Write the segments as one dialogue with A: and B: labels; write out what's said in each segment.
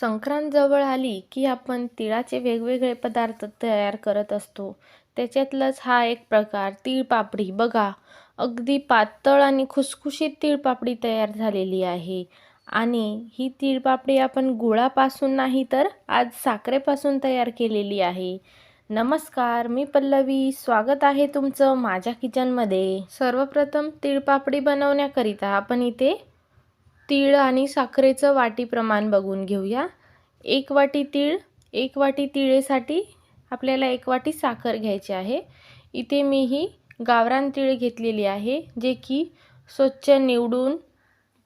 A: संक्रांत जवळ आली की आपण तिळाचे वेगवेगळे पदार्थ तयार करत असतो. त्याच्यातलाच हा एक प्रकार तिळपापडी. बघा अगदी पातळ आणि खुसखुशीत तिळपापडी तयार झालेली आहे. आणि ही तिळपापडी आपण गुळापासून नाही तर आज साखरेपासून तयार केलेली आहे. नमस्कार मी पल्लवी. स्वागत आहे तुमचं माझ्या किचनमध्ये. सर्वप्रथम तिळपापडी बनवण्याकरिता आपण इथे तीळ आणि साखरेचं वाटी प्रमाण बघून घेऊया. एक वाटी तीळ एक वाटी तिळेसाठी आपल्याला एक वाटी साखर घ्यायची आहे. इथे मी ही गावरान तीळ घेतलेली आहे जे की स्वच्छ निवडून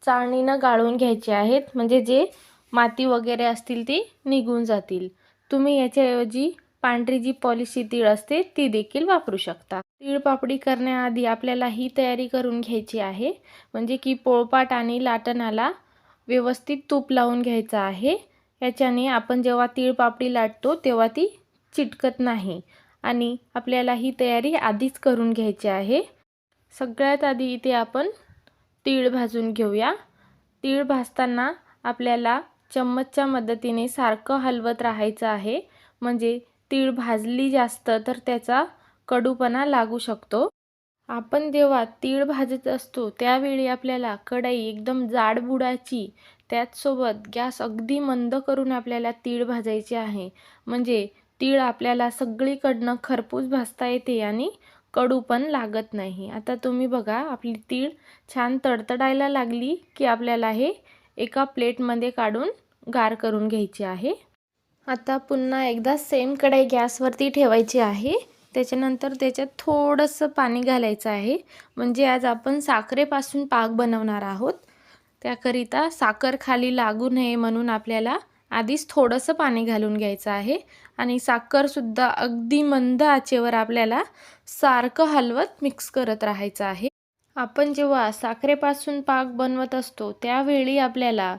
A: चाळणीनं गाळून घ्यायचे आहेत. म्हणजे जे माती वगैरे असतील ती निघून जातील. तुम्ही याच्याऐवजी पांढरी जी पॉलिशी तीळ असते ती देखील वापरू शकता. तीळ पापडी करण्याआधी आपल्याला ही तयारी करून घ्यायची आहे. म्हणजे की पोळपाट आणि लाटणाला व्यवस्थित तूप लावून घ्यायचं आहे. याच्याने आपण जेव्हा तीळ पापडी लाटतो तेव्हा ती चिटकत नाही. आणि आपल्याला ही तयारी आधीच करून घ्यायची आहे. सगळ्यात आधी इथे आपण तीळ भाजून घेऊया. तीळ भाजताना आपल्याला चम्मचच्या मदतीने सारखं हलवत राहायचं आहे. म्हणजे तीळ भाजली जास्त तर त्याचा कडूपणा लागू शकतो. आपण जेव्हा तीळ भाजत असतो त्यावेळी आपल्याला कढई एकदम जाड बुडाची त्याचसोबत गॅस अगदी मंद करून आपल्याला तीळ भाजायचे आहे. म्हणजे तीळ आपल्याला सगळीकडनं खरपूस भाजता येते आणि कडू पण लागत नाही. आता तुम्ही बघा आपली तीळ छान तडतडायला लागली की आपल्याला हे एका प्लेटमध्ये काढून गार करून घ्यायची आहे. आता पुन्हा एकदा सेम कढाई गॅसवरती ठेवायची आहे. त्याच्यानंतर त्याच्यात थोडंसं पाणी घालायचं आहे. म्हणजे आज आपण साखरेपासून पाक बनवणार आहोत. त्याकरिता साखर खाली लागू नये म्हणून आपल्याला आधीच थोडंसं पाणी घालून घ्यायचं आहे. आणि साखरसुद्धा अगदी मंद आचेवर आपल्याला सारखं हलवत मिक्स करत राहायचं आहे. आपण जेव्हा साखरेपासून पाक बनवत असतो त्यावेळी आपल्याला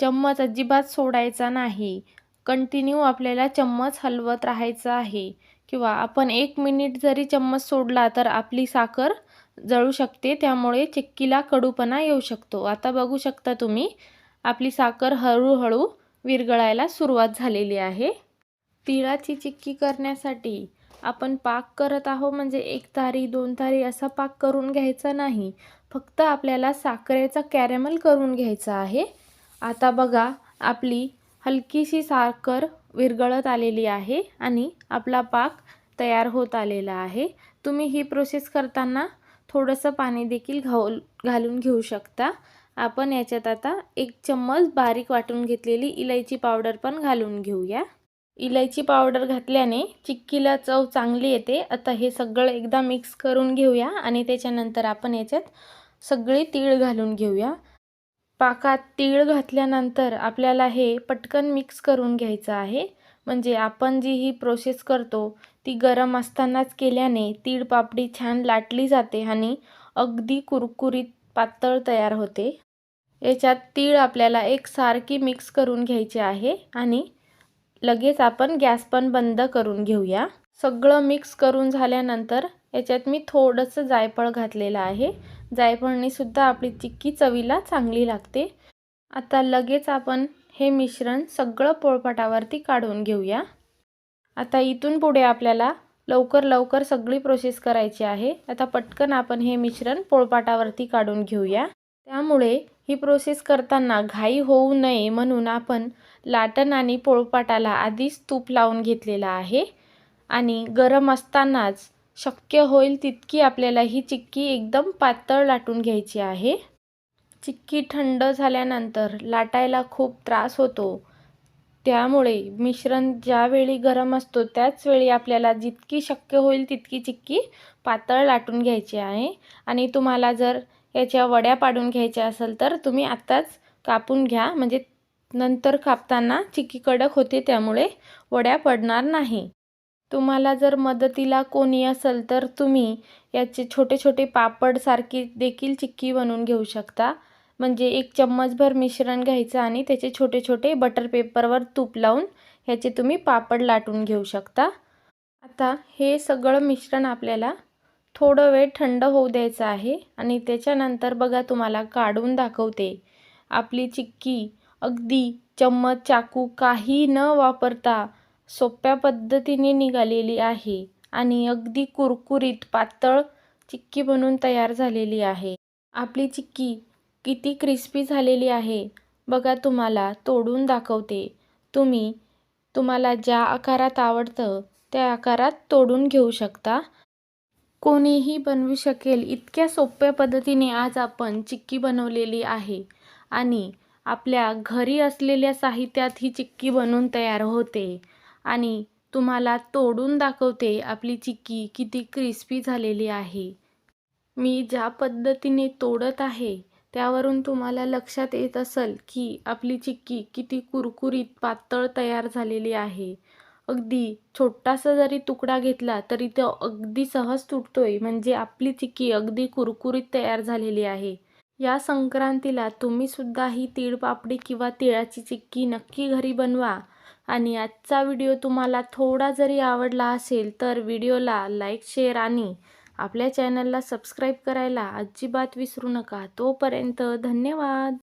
A: चम्मच अजिबात सोडायचा नाही. कंटिन्यू आपल्याला चम्मच हलवत राहायचं आहे. किंवा आपण एक मिनिट जरी चम्मच सोडला तर आपली साखर जळू शकते त्यामुळे चिक्कीला कडूपणा येऊ शकतो. आता बघू शकता तुम्ही आपली साखर हळूहळू विरघळायला सुरुवात झालेली आहे. तिळाची चिक्की करण्यासाठी आपण पाक करत आहो म्हणजे एक तारी दोन तारी असा पाक करून घ्यायचा नाही. फक्त आपल्याला साखरेचा कॅरेमल करून घ्यायचा आहे. आता बघा आपली हलकीशी साखर विरघळत आलेली आहे आणि आपला पाक तयार होत आलेला आहे. तुम्ही ही प्रोसेस करताना थोडंसं पाणी देखील घाल घालून घेऊ शकता. आपण याच्यात आता एक चम्मच बारीक वाटून घेतलेली इलायची पावडर पण घालून घेऊया. इलायची पावडर घातल्याने चिक्कीला चव चांगली येते. आता हे सगळं एकदा मिक्स करून घेऊया आणि त्याच्यानंतर आपण याच्यात सगळी तीळ घालून घेऊया. पाकात तीळ घातल्यानंतर आपल्याला हे पटकन मिक्स करून घ्यायचं आहे. म्हणजे आपण जी ही प्रोसेस करतो ती गरम असतानाच केल्याने तीळ पापडी छान लाटली जाते आणि अगदी कुरकुरीत पातळ तयार होते. याच्यात तीळ आपल्याला एक सारखी मिक्स करून घ्यायची आहे आणि लगेच आपण गॅस पण बंद करून घेऊया. सगळं मिक्स करून झाल्यानंतर याच्यात मी थोडंसं जायफळ घातलेलं आहे. जायफळणीसुद्धा आपली चिक्की चवीला चांगली लागते. आता लगेच आपण हे मिश्रण सगळं पोळपाटावरती काढून घेऊया. आता इथून पुढे आपल्याला लवकर लवकर सगळी प्रोसेस करायची आहे. आता पटकन आपण हे मिश्रण पोळपाटावरती काढून घेऊया. त्यामुळे ही प्रोसेस करताना घाई होऊ नये म्हणून आपण लाटण आणि पोळपाटाला आधीच तूप लावून घेतलेला आहे. आणि गरम असतानाच शक्य होईल तितकी आपल्याला ही चिक्की एकदम पातळ लाटून घ्यायची आहे. चिक्की थंड झाल्यानंतर लाटायला खूप त्रास होतो. त्यामुळे मिश्रण ज्यावेळी गरम असतो त्याचवेळी आपल्याला जितकी शक्य होईल तितकी चिक्की पातळ लाटून घ्यायची आहे. आणि तुम्हाला जर याच्या वड्या पाडून घ्यायच्या असेल तर तुम्ही आत्ताच कापून घ्या. म्हणजे नंतर कापताना चिक्की कडक होते त्यामुळे वड्या पडणार नाही. तुम्हाला जर मदतीला कोणी असेल तर तुम्ही याचे छोटे छोटे पापडसारखी देखील चिक्की बनवून घेऊ शकता. म्हणजे एक चम्मचभर मिश्रण घ्यायचं आणि त्याचे छोटे छोटे बटर पेपरवर तूप लावून ह्याचे तुम्ही पापड लाटून घेऊ शकता. आता हे सगळं मिश्रण आपल्याला थोडं वेळ थंड होऊ द्यायचं आहे आणि त्याच्यानंतर बघा तुम्हाला काढून दाखवते. आपली चिक्की अगदी चम्मच चाकू काही न वापरता सोप्या पद्धतीने निघालेली आहे आणि अगदी कुरकुरीत पातळ चिक्की बनून तयार झालेली आहे. आपली चिक्की किती क्रिस्पी झालेली आहे बघा तुम्हाला तोडून दाखवते. तुम्ही तुम्हाला ज्या आकारात आवडतं त्या आकारात तोडून घेऊ शकता. कोणीही बनवू शकेल इतक्या सोप्या पद्धतीने आज आपण चिक्की बनवलेली आहे आणि आपल्या घरी असलेल्या साहित्यात ही चिक्की बनवून तयार होते. आणि तुम्हाला तोडून दाखवते आपली चिक्की किती क्रिस्पी झालेली आहे. मी ज्या पद्धतीने तोडत आहे त्यावरून तुम्हाला लक्षात येत असेल की आपली चिक्की किती कुरकुरीत पातळ तयार झालेली आहे. अगदी छोटासा जरी तुकडा घेतला तरी तो अगदी सहज तुटतोय म्हणजे आपली चिक्की अगदी कुरकुरीत तयार झालेली आहे. या संक्रांतीला तुम्ही सुद्धा ही तिळपापडी किंवा तिळाची चिक्की नक्की घरी बनवा. आणि आजचा व्हिडिओ तुम्हाला थोडा जरी आवडला असेल तर व्हिडिओला लाईक शेअर आणि आपल्या चॅनलला सबस्क्राईब करायला अजिबात विसरू नका. तोपर्यंत धन्यवाद.